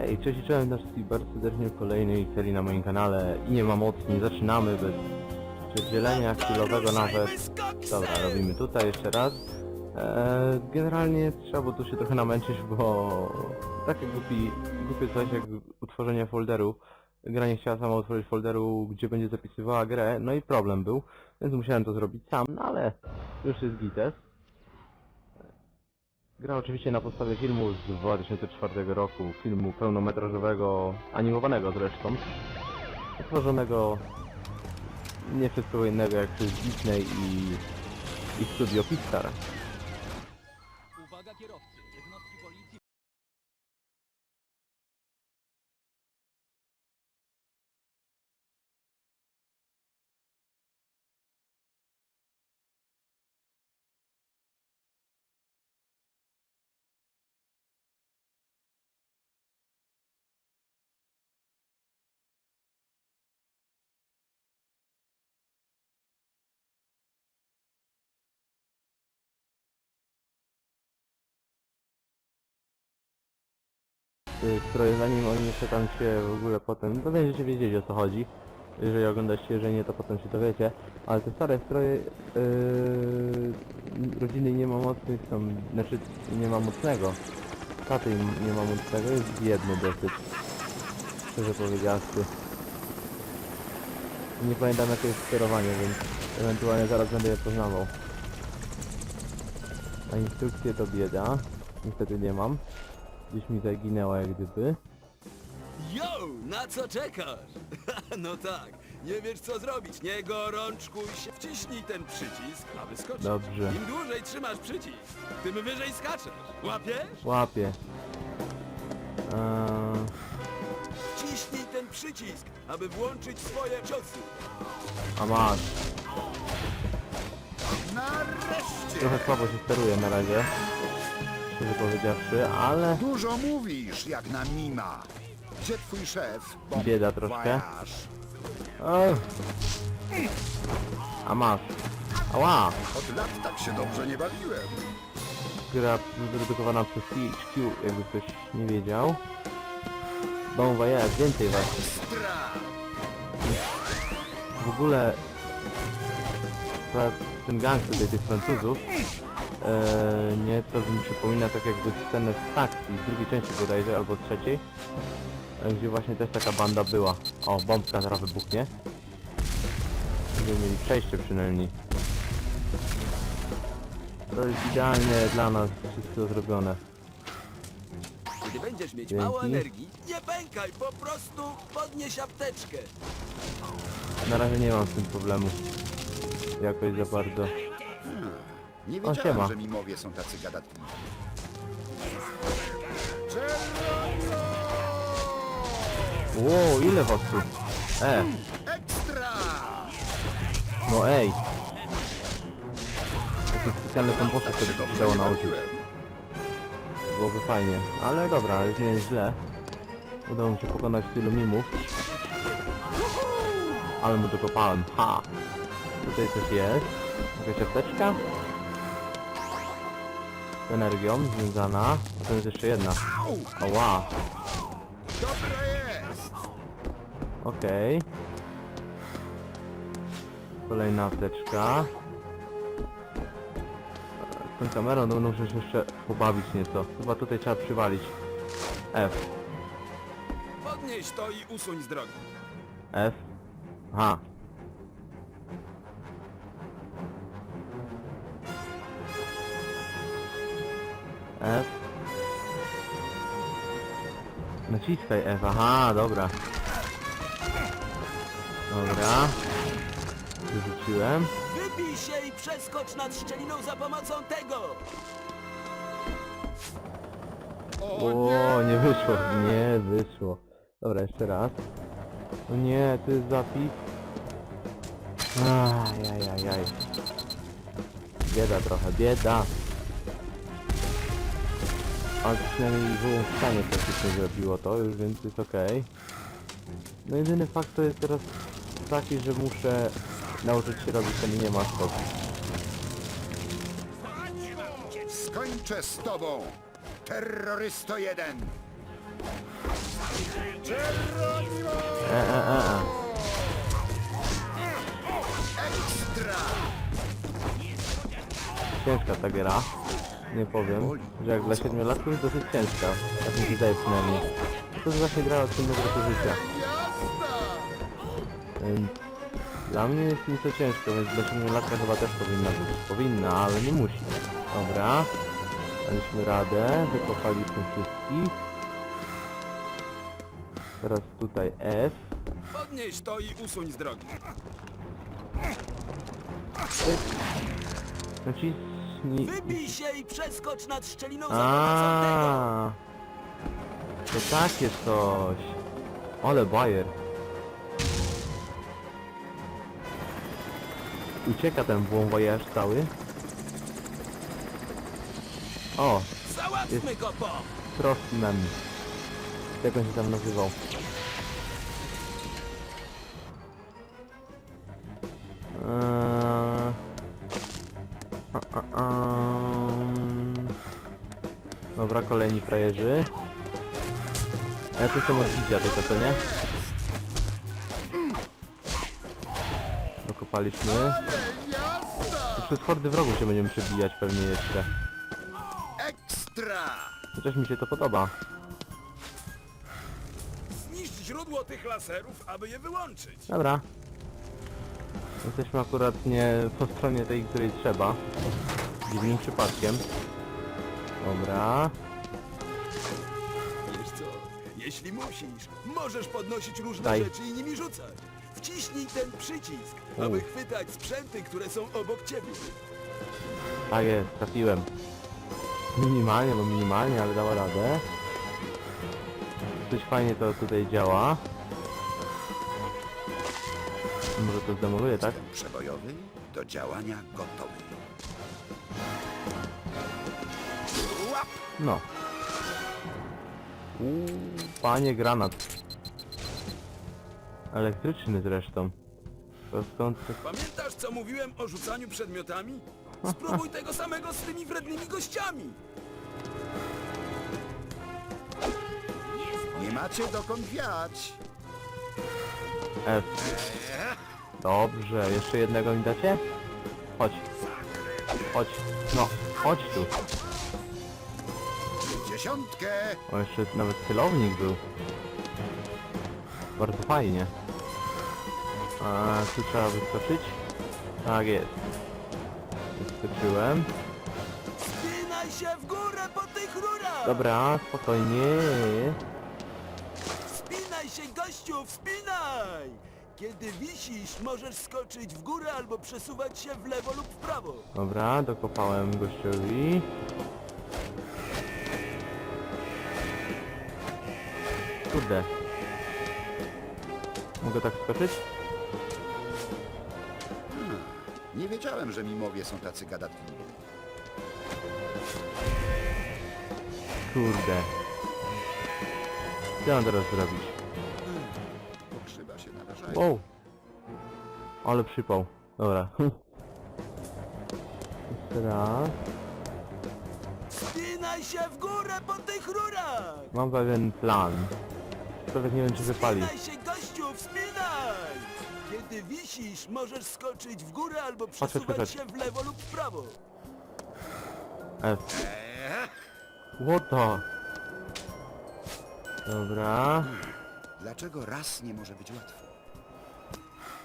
Hej, cześć cześć, nas wszystkich bardzo serdecznie w kolejnej serii na moim kanale i nie ma mocni, zaczynamy bez przedzielenia chwilowego nawet. Dobra, robimy tutaj jeszcze raz. Eee, generalnie trzeba było tu się trochę namęczyć, bo takie głupi, głupie coś jak utworzenie folderu. Gra nie chciała sama utworzyć folderu, gdzie będzie zapisywała grę, no i problem był, więc musiałem to zrobić sam, no ale już jest gites. Gra oczywiście na podstawie filmu z 2004 roku, filmu pełnometrażowego, animowanego zresztą, utworzonego nie kogo innego jak przez Disney i, i studio Pixar. Które zanim oni jeszcze tam się w ogóle potem, to będziecie wiedzieć o co chodzi. Jeżeli oglądacie, jeżeli nie to potem się dowiecie. Ale te stare stroje yy, rodziny nie ma mocnych są, znaczy nie ma mocnego. Taty nie ma mocnego, jest biedny dosyć. Szczerze powiedziawszy. Nie pamiętam jakie jest sterowanie, więc ewentualnie zaraz będę je poznawał. A instrukcję to bieda. Niestety nie mam. Gdzieś mi zaginęła jak gdyby. Yo, na co czekasz? no tak, nie wiesz co zrobić, nie gorączkuj się. Wciśnij ten przycisk, a wyskoczysz. Dobrze. Im dłużej trzymasz przycisk, tym wyżej skaczesz. Łapiesz? Łapię. Eee, Wciśnij ten przycisk, aby włączyć swoje ciosy. a masz. Nareszcie! Trochę słabo się steruje na razie. Szczerze powiedziawszy, ale Dużo mówisz, jak na mima. Gdzie twój szef? Bieda troszkę. Ech. A masz. Ała! Od lat tak się dobrze nie bawiłem. Gra zredukowana przez THQ, jakby ktoś nie wiedział. Bon voyage, więcej. Stra! W ogóle ta- ten gang tutaj tych Francuzów e, nieco mi przypomina tak jakby scenę z takcji, z drugiej części bodajże, albo trzeciej, e, gdzie właśnie też taka banda była. O, bombka zaraz wybuchnie. Żeby mieli przejście przynajmniej. To jest idealnie dla nas wszystko zrobione. Kiedy będziesz mieć Dzięki. mało energii, nie pękaj, po prostu podnieś apteczkę. Na razie nie mam z tym problemu. Jakoś za bardzo. Nie O, siema. wiedziałem, że mimowie są tacy gadatliwi. Ło, ile tu? E, Ekstra! no ej. Takie specjalne komposty sobie to udało nauczyć. Byłoby fajnie. Ale dobra, już nie jest źle. Udało mi się pokonać tylu mimów. Ale mu dokopałem. Ha! Tutaj coś jest. Jakaś apteczka. Z energią związana. To jest jeszcze jedna. Dobre jest! Okej. Kolejna apteczka. Z tą kamerą no, muszę się jeszcze pobawić nieco. Chyba tutaj trzeba przywalić. F. Podnieś to i usuń z drogi. F. Aha. F. Naciskaj F, aha, dobra. Dobra. Wyrzuciłem. Wybij się i przeskocz nad szczeliną za pomocą tego. O, nie wyszło, nie wyszło. Dobra, jeszcze raz. O nie, to jest zapis. Ajajajaj. Bieda trochę, bieda. Ale przynajmniej wyłączanie praktycznie zrobiło to już, więc jest okej. No jedyny fakt to jest teraz taki, że muszę nauczyć się robić ten nie ma skok. Skończę z tobą, terrorysto jeden! e, e, e, e. Ekstra! Ciężka ta gra. Nie powiem, że jak dla siedmiolatków jest dosyć ciężka. Tak mi się wydaje przynajmniej. To jest właśnie gra od innego roku życia. Ym, Dla mnie jest nieco ciężko, więc dla siedmiolatka chyba też powinna być. Powinna, ale nie musi. Dobra. Daliśmy radę, wykopaliśmy wszystkich. Teraz tutaj F. Podnieś to i usuń z drogi. Naciśnij... Wybij się i przeskocz nad szczeliną zaprowadzącego. A, To takie coś. Ale bajer. Ucieka ten wąwojarz cały. O, Załatwmy go, Bob! Frostman. Jak on się tam nazywał? Eee... A. Dobra, kolejni frajerzy. A ja tu jestem odbicia tylko, co nie? Dokopaliśmy. To Przez hordy wrogów się będziemy przebijać pewnie jeszcze. Ekstra! Chociaż mi się to podoba. Zniszcz źródło tych laserów, aby je wyłączyć. Dobra. Jesteśmy akurat nie po stronie tej, której trzeba. Dziwnym przypadkiem. Dobra. Wiesz co, jeśli musisz, możesz podnosić różne Daj. rzeczy i nimi rzucać. Wciśnij ten przycisk, U. aby chwytać sprzęty, które są obok ciebie. Tak jest, trafiłem. Minimalnie, bo minimalnie, ale dała radę. Coś fajnie to tutaj działa. Może to zdemoluję, tak? Przebojowy do działania gotowy. Łap! No. Uuu, panie granat. Elektryczny zresztą. To skąd... Pamiętasz, co mówiłem o rzucaniu przedmiotami? Spróbuj tego samego z tymi wrednymi gościami. Nie macie dokąd wiać. F. Dobrze, jeszcze jednego mi dacie? Chodź. Chodź. No, chodź tu. Dziesiątkę! O, jeszcze nawet celownik był. Bardzo fajnie. A tu trzeba wyskoczyć? Tak jest. Wyskoczyłem. Spinaj się w górę po tych rurach! Dobra, spokojnie. Wspinaj się, gościu, wspinaj! Kiedy wisisz, możesz skoczyć w górę albo przesuwać się w lewo lub w prawo. Dobra, dokopałem gościowi. Kurde. Mogę tak skoczyć? Nie wiedziałem, że mimowie są tacy gadatliwi. Kurde. Co mam teraz zrobić? Wow. Ale przypał. Dobra. Jeszcze raz. Wspinaj się w górę po tych rurach! Mam pewien plan. Nawet nie wiem czy wypali. Wspinaj się, gościu, wspinaj! Kiedy wisisz, możesz skoczyć w górę albo przesuwać chodź. się w lewo lub w prawo. F. What the? Dobra. Dlaczego raz nie może być łatwo?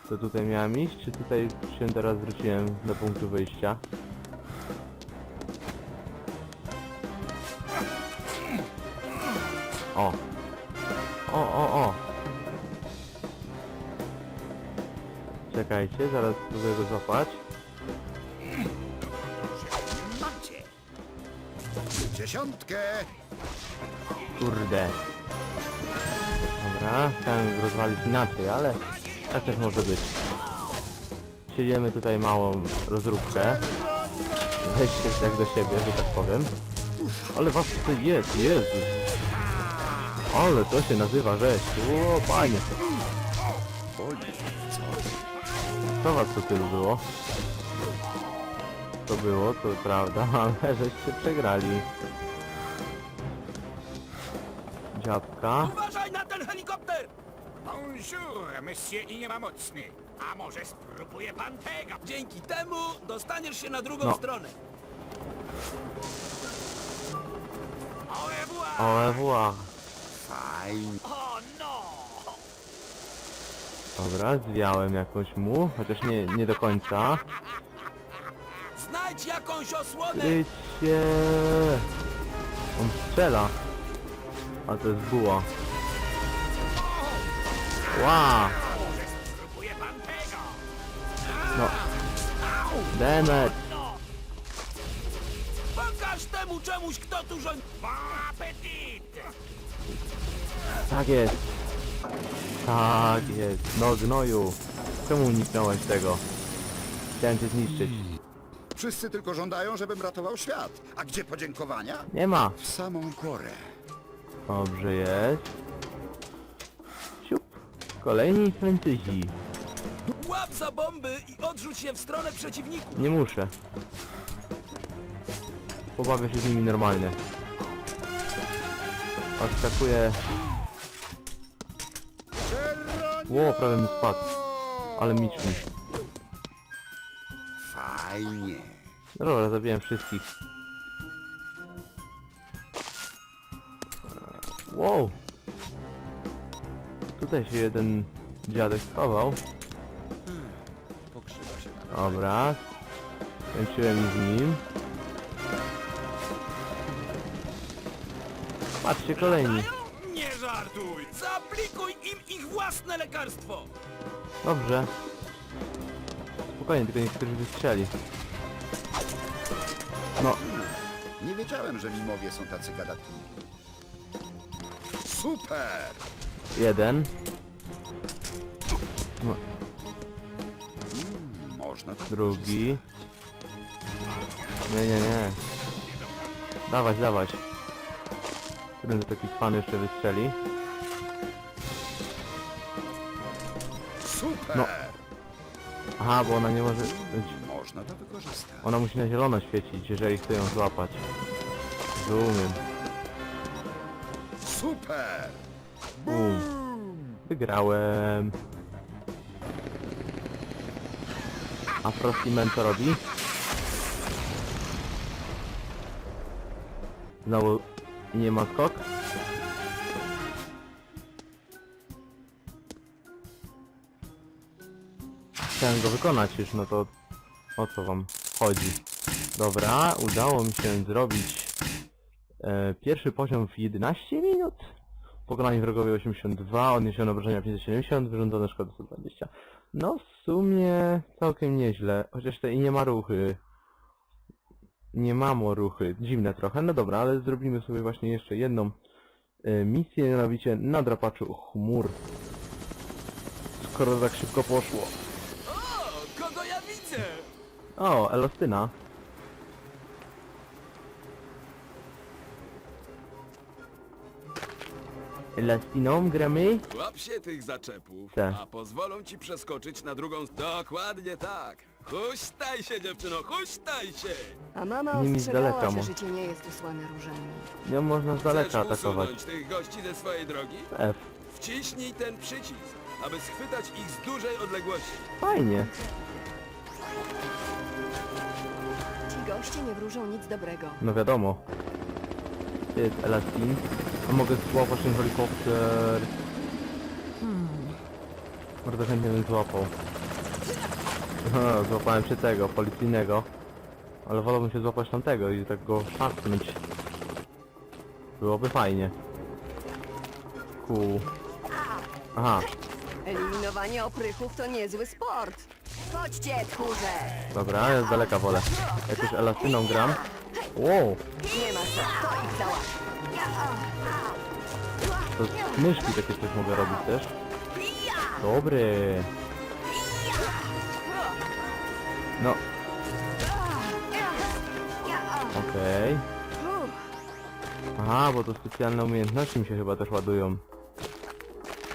To tutaj miałem iść, czy tutaj się teraz wróciłem do punktu wyjścia? O! O, o, o! Czekajcie, zaraz spróbuję go złapać. Dziesiątkę! Kurde. Dobra, chciałem rozwalić inaczej, ale tak też może być. Siedzimy tutaj małą rozróbkę. Weźcie się tak do siebie, że tak powiem. Ale was tutaj jest, Jezus. Ale to się nazywa rzeź. O, panie. Co? Was to tylu było? To było, to prawda, ale żeście przegrali. Dziadka. Uważaj na ten helikopter! Monsieur i nie ma mocny. A może spróbuje pan tego? Dzięki temu dostaniesz się na drugą No. stronę. Au revoir! Revoir. Fajnie. O no! Dobra, zwiałem jakąś mu, chociaż nie, nie do końca. Znajdź jakąś osłonę! Krycie! On strzela. A to jest buła. Ła! No. Demet! Pokaż temu czemuś, kto tu rządzi! Tak jest! Tak jest! No gnoju! Czemu uniknąłeś tego? Chciałem cię zniszczyć. Wszyscy tylko żądają, żebym ratował świat. A gdzie podziękowania? Nie ma! W samą porę. Dobrze jest. Siup. Kolejni Francuzi. Łap za bomby i odrzuć je w stronę przeciwników! Nie muszę. Pobawię się z nimi normalnie. Odskakuję. Ło, prawie mi spadł. Ale miczny. Fajnie. Dobra, zabiłem wszystkich. Wow! Tutaj się jeden dziadek schował. Dobra. Kończyłem z nim. Patrzcie, kolejni. Nie żartuj! Zaaplikuj im ich własne lekarstwo! Dobrze. Spokojnie, tylko niech ktoś wystrzeli. No, Nie wiedziałem, że mimowie są tacy gadatliwi. Super! jeden. No, drugi. Nie, nie, nie. Dawać, dawać. Jeden to taki pan jeszcze wystrzeli. Super! No. Aha, bo ona nie może... być- Można to wykorzystać. Ona musi na zielono świecić, jeżeli chce ją złapać. Rozumiem. Super! Bum. Wygrałem. A Frostman co robi? Znowu nie ma skok? Chciałem go wykonać już, no to o co wam chodzi? Dobra, udało mi się zrobić e, pierwszy poziom w 11 minut. Pokonanie wrogowie 82, odniesione obrażenia 570, wyrządzone szkody 120. No w sumie całkiem nieźle, chociaż i nie ma ruchy. Nie mam ruchy, dziwne trochę, no dobra, ale zrobimy sobie właśnie jeszcze jedną e, misję, mianowicie na drapaczu chmur. Skoro tak szybko poszło. O, kogo ja widzę? O, Elastyna. Elastiną gramy? Łap się tych zaczepów, Tak. a pozwolą ci przeskoczyć na drugą... Dokładnie tak! Huśtaj się, dziewczyno, huśtaj się! A mama Nimi z ostrzegała, daleka że mo- życie nie jest usłane różami. Nie można z daleka Chcesz atakować. usunąć tych gości ze swojej drogi? F. Wciśnij ten przycisk, aby schwytać ich z dużej odległości. Fajnie. Ci goście nie wróżą nic dobrego. No wiadomo. Gdzie jest Elastin? A mogę złapać ten helikopter. Hmm. Bardzo chętnie bym złapał. Aha, złapałem się tego, policyjnego. Ale wolałbym się złapać tamtego i tak go szarpnąć. Byłoby fajnie. Cool. Aha, Eliminowanie oprychów to niezły sport. Chodźcie, tchórze! dobra, ja z daleka wolę. Jak już Elastyną gram. Wow, Nie ma co, to ich załatwi. To z myszki takie coś mogę robić też. Dobry. No. Okej. Uff, Aha, bo to specjalne umiejętności mi się chyba też ładują.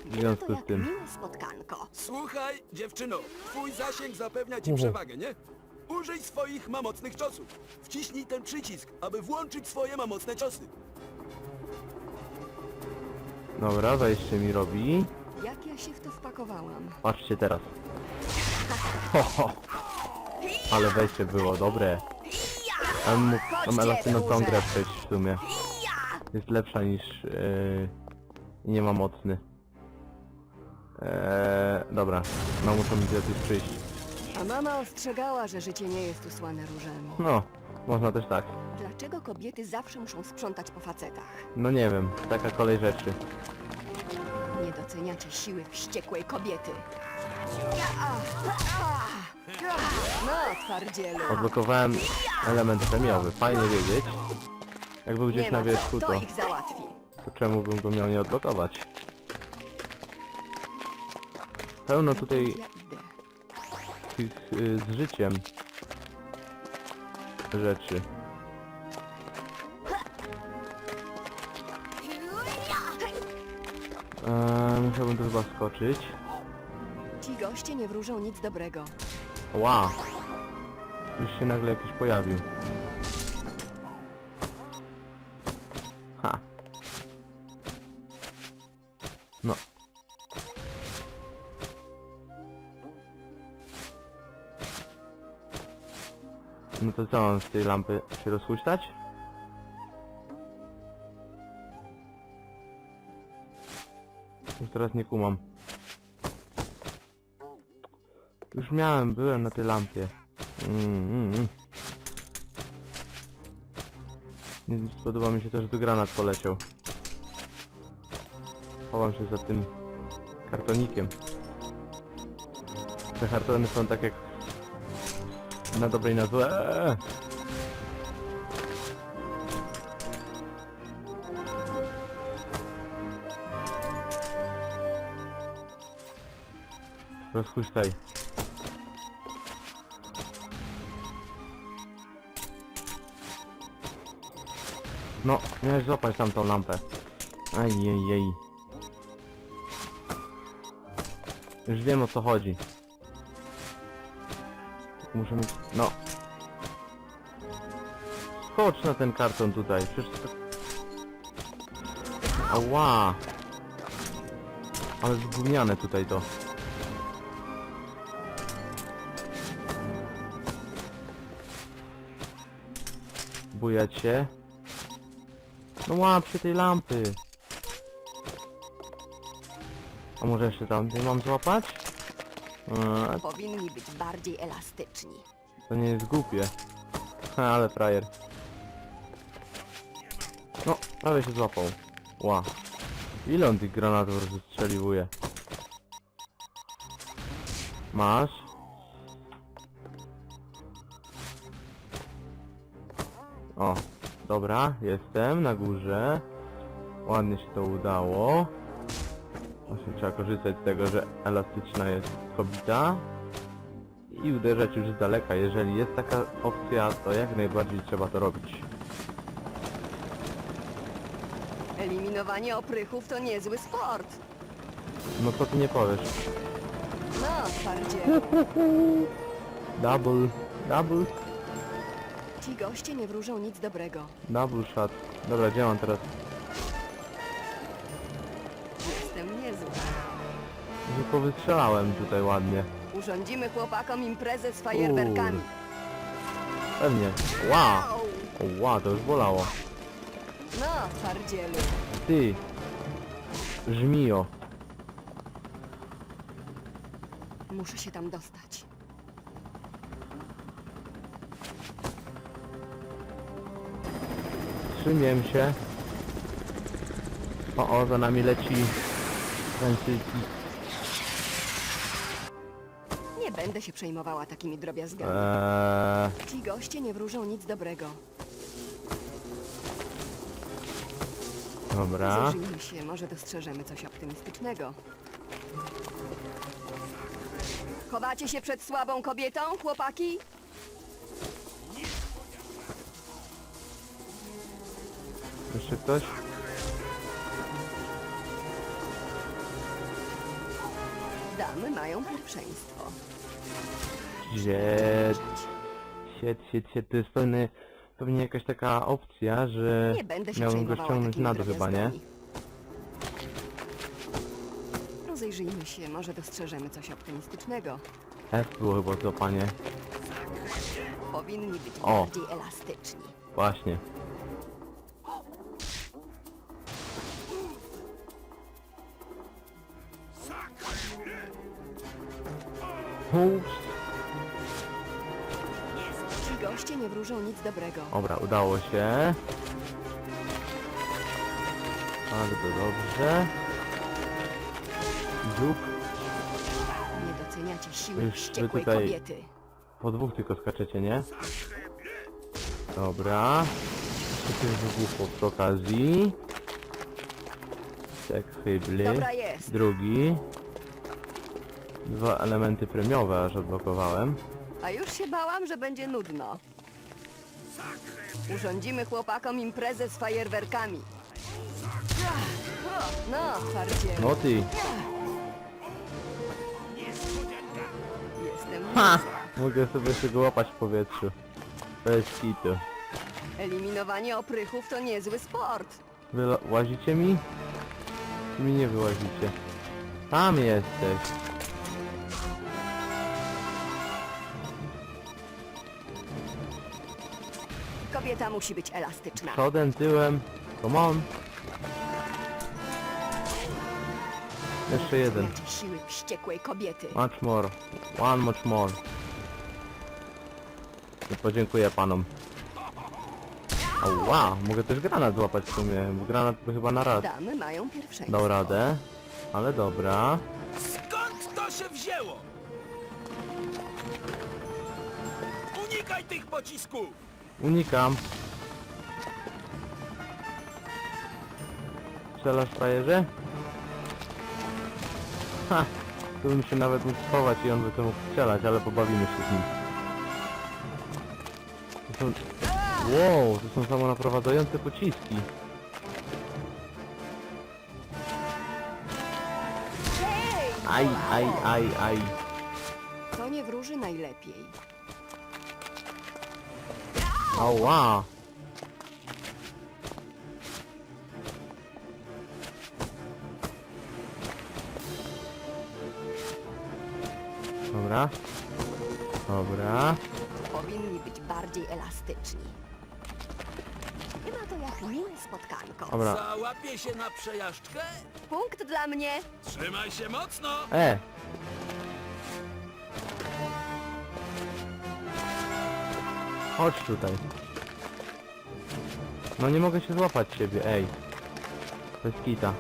W związku z tym. spotkanko. Słuchaj, dziewczyno, twój zasięg zapewnia ci przewagę, nie? Użyj swoich mamocnych ciosów. Wciśnij ten przycisk, aby włączyć swoje mamocne ciosy. Dobra, wejście mi robi. Jak ja się w to wpakowałam? Patrzcie teraz. Ho, ho. Ale wejście było dobre. Ja mógł tą Elastyną tą grę przejść w sumie. Jest lepsza niż... Yy, i nie ma mocny. Eee, dobra, no muszę mi kiedyś przyjść. A mama ostrzegała, że życie nie jest usłane różami. No, można też tak. Dlaczego kobiety zawsze muszą sprzątać po facetach? No nie wiem, taka kolej rzeczy. Nie doceniacie siły wściekłej kobiety. No, twardzielu. Odblokowałem element premiowy, fajnie wiedzieć. Jak był gdzieś Nie na ma wierzchu, to, to ich załatwi. to czemu bym go miał nie odblokować? Pełno tutaj Ja idę. tych y, z życiem rzeczy. Eee, musiałbym tu chyba skoczyć. Ci goście nie wróżą nic dobrego. Ła! Już się nagle jakiś pojawił. Ha. No. No to co, mam z tej lampy się rozhuśtać? Już teraz nie kumam. Już miałem, byłem na tej lampie. Mm, mm, mm. Nie spodoba mi się to, że tu granat poleciał. Chowam się za tym kartonikiem. Te kartony są tak jak na dobrej na złe. Eee. Rozhuśtaj. No, miałeś złapać tamtą lampę. Ajejej. Już wiem o co chodzi. Muszę mieć... No. Skocz na ten karton tutaj, przecież to... Ała! Ale zgumiane tutaj to. Bujać się. No łap się tej lampy. A może jeszcze tam nie mam złapać? Powinni być bardziej elastyczni. to nie jest głupie. Ha, ale frajer. No, prawie się złapał. Ła. Ile on tych granatów rozstrzeliwuje? Masz? O, dobra, jestem na górze. Ładnie się to udało. Właśnie trzeba korzystać z tego, że elastyczna jest kobita. I uderzać już z daleka. Jeżeli jest taka opcja, to jak najbardziej trzeba to robić. Eliminowanie oprychów to niezły sport. No co ty nie powiesz? No. Double, double, Ci goście nie wróżą nic dobrego. double shot. Dobra, gdzie mam teraz? Że powystrzelałem tutaj ładnie. Urządzimy chłopakom imprezę z fajerwerkami. Pewnie. O, wow, to już bolało. No, twardzielu. Ty! Żmijo. Muszę się tam dostać. Trzymiem się. O, o, za nami leci. Ręcyki. Będę się przejmowała takimi drobiazgami. Eee, Ci goście nie wróżą nic dobrego. dobra. Zużyjmy się, może dostrzeżemy coś optymistycznego. Chowacie się przed słabą kobietą, chłopaki? Jeszcze ktoś? Damy mają pierwszeństwo. Sied, sied, sied, sied. To jest pewnie, pewnie jakaś taka opcja, że Nie będę się miałbym go przejmowała ściągnąć takimi na dół chyba, nie? drobiazgami. Rozejrzyjmy się, może dostrzeżemy coś optymistycznego. F było chyba złapanie. Powinni być O. bardziej elastyczni. Właśnie. Ci goście nie wróżą nic dobrego. Dobra, udało się. Bardzo dobrze. Zup. Nie doceniacie siły Już wy wściekłej tutaj- kobiety. Po dwóch tylko skaczecie, nie? Dobra. Jeszcze tych wybuchów przy okazji. Tak, chybli. Dobra jest. Drugi. Dwa elementy premiowe aż odblokowałem. A już się bałam, że będzie nudno. Urządzimy chłopakom imprezę z fajerwerkami. No, twardzie. No ty. Jestem Ha! Mogę sobie jeszcze go łapać w powietrzu. Bez kitu. Eliminowanie oprychów to niezły sport. Wy la- łazicie mi? Czy mi nie wyłazicie? Tam jesteś. Kobieta musi być elastyczna. Przodem, tyłem. Come on. Jeszcze jeden. Siły wściekłej kobiety. Much more. One much more. I podziękuję panom. Ała, mogę też granat złapać w sumie. bo Granat to chyba na raz. Damy mają pierwszeństwo. Dał radę. Ale dobra. Skąd to się wzięło? Unikaj tych pocisków! Unikam. Strzelasz frajerze? Ha! Tu bym się nawet mógł schować i on by to mógł strzelać, ale pobawimy się z nim. To są... Wow, to są samonaprowadzające pociski. Aj, aj, aj, aj. To nie wróży najlepiej. Ała! Dobra. Dobra. Powinni być bardziej elastyczni. Nie ma to jak miłe spotkanko. Dobra. Załapie się na przejażdżkę? Punkt dla mnie. Trzymaj się mocno! E! Chodź tutaj. No nie mogę się złapać ciebie, ej. Bez kita.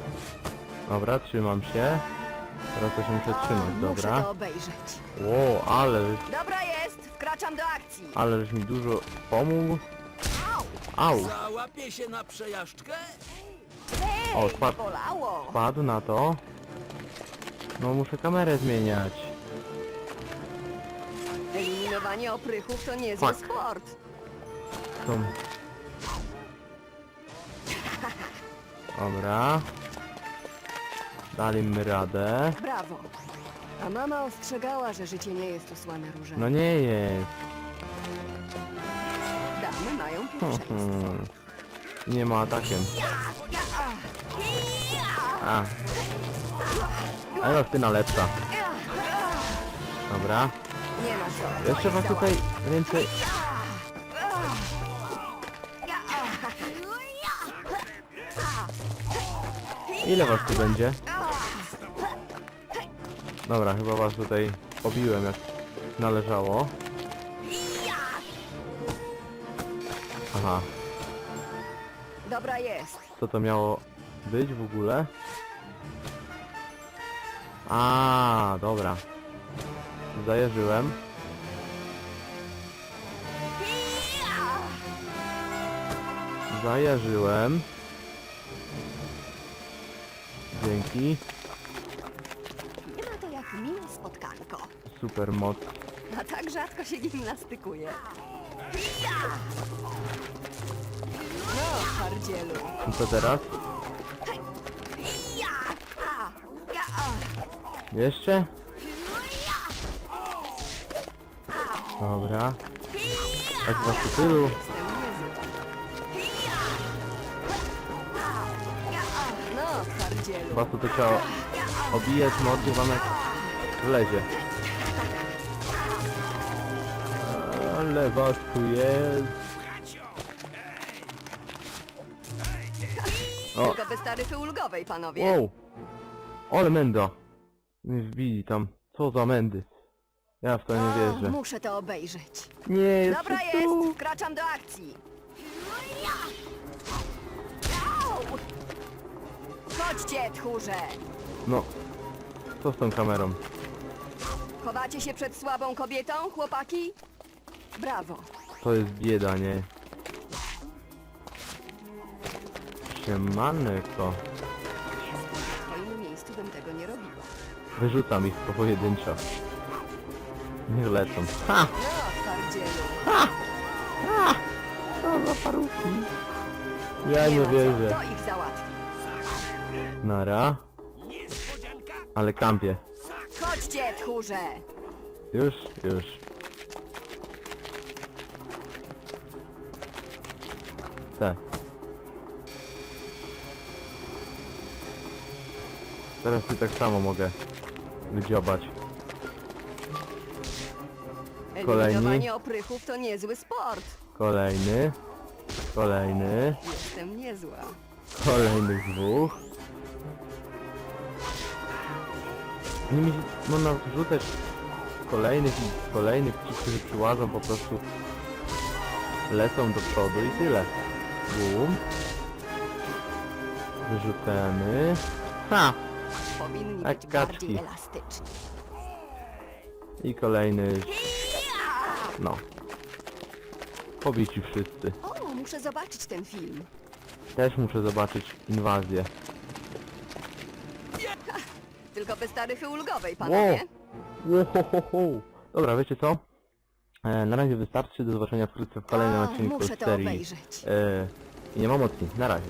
Dobra, trzymam się. Teraz to się muszę trzymać, Muszę dobra. to obejrzeć. Ło, ale, Dobra jest, wkraczam do akcji. ale żeś mi dużo pomógł. Au! Au! Załapie się na przejażdżkę? Hej, O, spadł. bolało. Padł na to. No muszę kamerę zmieniać. Eliminowanie oprychów to niezły Fuck. sport. Tą. Dobra. Dali mi radę. Brawo. A mama ostrzegała, że życie nie jest usłane różami. No nie jest. Damy mają pierwszeństwo. Hmm. Nie ma atakiem. A. Ale ty na lepsza. Dobra. Nie ma co. Jeszcze was tutaj więcej... Ile was tu będzie? Dobra, chyba was tutaj pobiłem jak należało. Aha, Dobra jest. co to miało być w ogóle? A, dobra. Zajarzyłem. Zajarzyłem. Dzięki. Nie ma to jak miłe spotkanko. Super moc. A tak rzadko się gimnastykuje. No, hardzielu. I co teraz? Jeszcze? Dobra. Tak tu tylu. Was tu to ciało. Obijać mordy wam jak wlezie. Ale was tu jest. O, Tylko bez taryfy ulgowej, panowie. wow. Ale menda. Nie wbili tam. Co za mendy. Ja w to nie wierzę. muszę to obejrzeć. Nie, jest Dobra tu. jest, wkraczam do akcji. Au! Chodźcie, tchórze! No. Co z tą kamerą? Chowacie się przed słabą kobietą, chłopaki? Brawo. To jest bieda, nie? Siemaneko. W twoim miejscu bym tego nie robiła. Wyrzucam ich po pojedynczo. Niech lecą. Ha! No, twardzielu. Co za parówki. Ja nie wierzę. To ich załatwi. Nara. Ale kampie. Chodźcie, tchórze! Już, już. Tak. Teraz ty tak samo mogę wydziobać. Kolejni. Eliminowanie oprychów to niezły sport. Kolejny. Kolejny. Jestem niezła. Kolejnych dwóch. Nimi można wrzucać kolejnych i kolejnych, ci, którzy przyłażą po prostu lecą do przodu i tyle. Bum. Wyrzucamy. Ha! Powinni Jak być kaczki. bardziej elastyczni. I kolejny. No. Pobici wszyscy. O, muszę zobaczyć ten film. Też muszę zobaczyć inwazję. Tylko bez taryfy ulgowej, panowie. Łohohoho. Dobra, wiecie co? E, na razie wystarczy, do zobaczenia wkrótce w kolejnym A, odcinku muszę to serii. obejrzeć. E, I nie mam mocy, na razie.